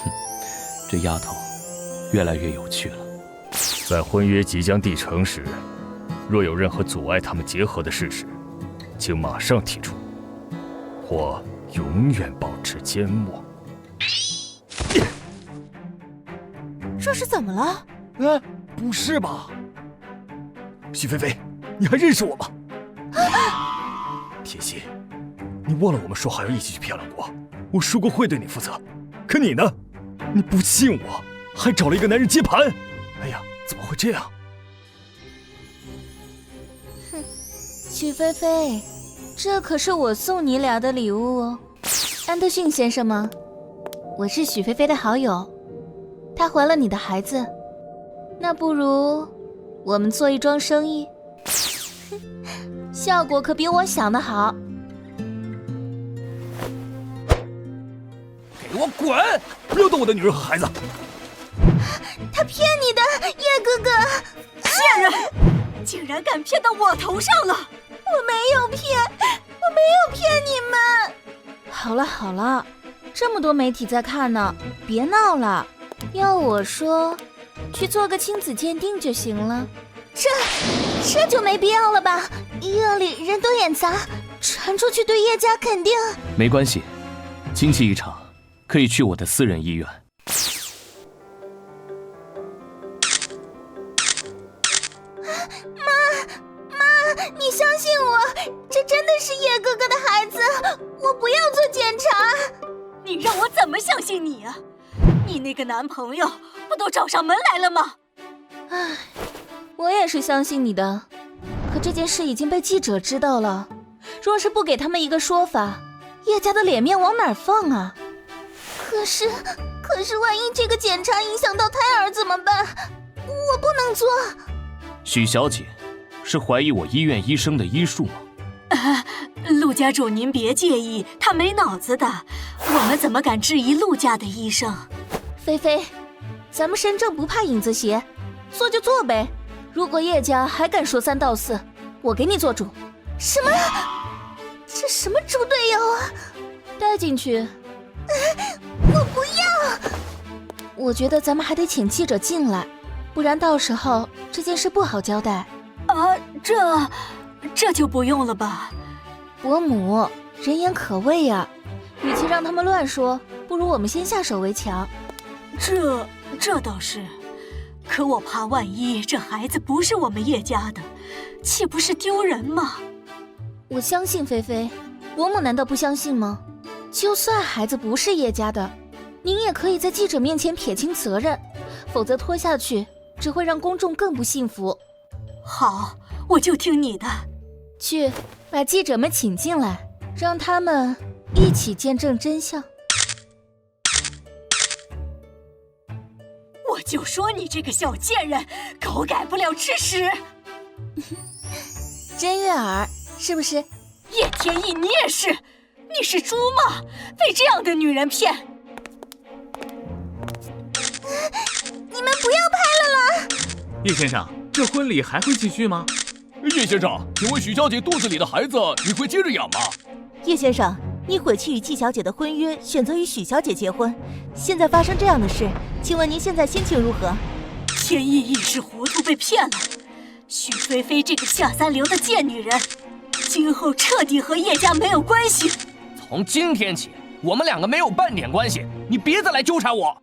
这丫头越来越有趣了。在婚约即将缔成时，若有任何阻碍他们结合的事实，请马上提出，或永远保持缄默。这是怎么了？哎，不是吧？许菲菲，你还认识我吗？铁心，你忘了我们说好要一起去漂亮国？我说过会对你负责，可你呢？你不信我，还找了一个男人接盘。哎呀，怎么会这样？哼，许菲菲，这可是我送你俩的礼物哦。安德逊先生吗？我是许菲菲的好友，她怀了你的孩子，那不如我们做一桩生意，效果可比我想的好。给我滚！不要动我的女人和孩子！然敢骗到我头上了！我没有骗，我没有骗你们。好了好了，这么多媒体在看呢，别闹了。要我说，去做个亲子鉴定就行了。这这就没必要了吧？医院里人多眼杂，传出去对叶家肯定……没关系，亲戚一场。可以去我的私人医院。真的是叶哥哥的孩子，我不要做检查。你让我怎么相信你啊？你那个男朋友不都找上门来了吗？唉，我也是相信你的，可这件事已经被记者知道了，若是不给他们一个说法，叶家的脸面往哪放啊？可是，可是，万一这个检查影响到胎儿怎么办？我不能做。许小姐，是怀疑我医院医生的医术吗？啊，陆家主，您别介意，他没脑子的。我们怎么敢质疑陆家的医生？菲菲，咱们身正不怕影子斜，做就做呗。如果叶家还敢说三道四，我给你做主。什么？这什么猪队友啊？带进去。我不要！我觉得咱们还得请记者进来，不然到时候这件事不好交代。啊，这这就不用了吧？伯母人言可畏呀，与其让他们乱说，不如我们先下手为强。这这倒是，可我怕万一这孩子不是我们叶家的，岂不是丢人吗？我相信菲菲，伯母难道不相信吗？就算孩子不是叶家的，您也可以在记者面前撇清责任，否则拖下去只会让公众更不幸福。好，我就听你的。去把记者们请进来，让他们一起见证真相。我就说你这个小贱人，狗改不了吃屎。真悦耳，是不是？叶天意，你也是。你是猪吗？被这样的女人骗！你们不要拍了啦！叶先生，这婚礼还会继续吗？叶先生，请问许小姐肚子里的孩子你会接着养吗？叶先生，你悔弃与季小姐的婚约，选择与许小姐结婚，现在发生这样的事，请问您现在心情如何？天意一时糊涂被骗了，许菲菲这个下三流的贱女人，今后彻底和叶家没有关系。从今天起，我们两个没有半点关系，你别再来纠缠我。